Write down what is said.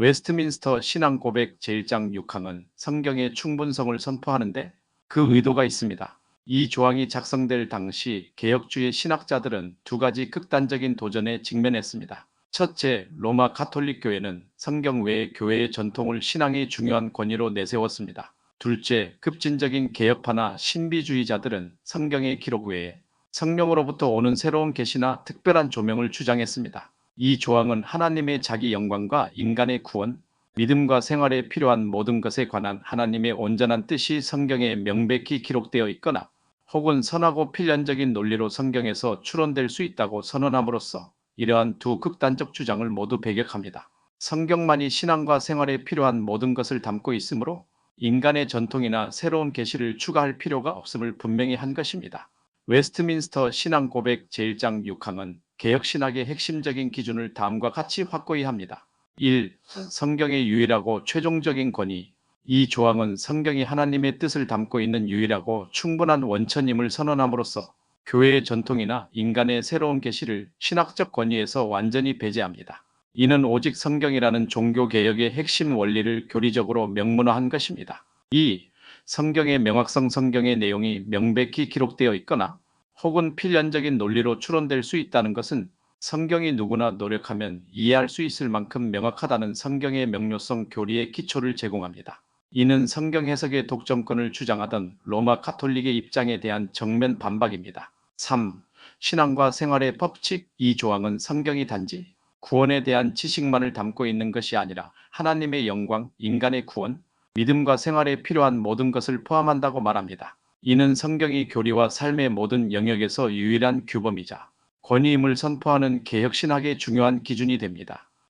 웨스트민스터 신앙 고백 제1장 6항은 성경의 충분성을 선포하는데 그 의도가 있습니다. 이 조항이 작성될 당시 개혁주의 신학자들은 두 가지 극단적인 도전에 직면했습니다. 첫째, 로마 가톨릭 교회는 성경 외의 교회의 전통을 신앙의 중요한 권위로 내세웠습니다. 둘째, 급진적인 개혁파나 신비주의자들은 성경의 기록 외에 성령으로부터 오는 새로운 계시나 특별한 조명을 주장했습니다. 이 조항은 하나님의 자기 영광과 인간의 구원, 믿음과 생활에 필요한 모든 것에 관한 하나님의 온전한 뜻이 성경에 명백히 기록되어 있거나 혹은 선하고 필연적인 논리로 성경에서 추론될 수 있다고 선언함으로써 이러한 두 극단적 주장을 모두 배격합니다. 성경만이 신앙과 생활에 필요한 모든 것을 담고 있으므로 인간의 전통이나 새로운 계시를 추가할 필요가 없음을 분명히 한 것입니다. 웨스트민스터 신앙 고백 제1장 6항은 개혁신학의 핵심적인 기준을 다음과 같이 확고히 합니다. 1. 성경의 유일하고 최종적인 권위 이 조항은 성경이 하나님의 뜻을 담고 있는 유일하고 충분한 원천임을 선언함으로써 교회의 전통이나 인간의 새로운 계시를 신학적 권위에서 완전히 배제합니다. 이는 오직 성경이라는 종교 개혁의 핵심 원리를 교리적으로 명문화한 것입니다. 2. 성경의 명확성 성경의 내용이 명백히 기록되어 있거나 혹은 필연적인 논리로 추론될 수 있다는 것은 성경이 누구나 노력하면 이해할 수 있을 만큼 명확하다는 성경의 명료성 교리의 기초를 제공합니다. 이는 성경 해석의 독점권을 주장하던 로마 카톨릭의 입장에 대한 정면 반박입니다. 3. 신앙과 생활의 법칙 이 조항은 성경이 단지 구원에 대한 지식만을 담고 있는 것이 아니라 하나님의 영광, 인간의 구원, 믿음과 생활에 필요한 모든 것을 포함한다고 말합니다. 이는 성경이 교리와 삶의 모든 영역에서 유일한 규범이자 권위임을 선포하는 개혁신학의 중요한 기준이 됩니다.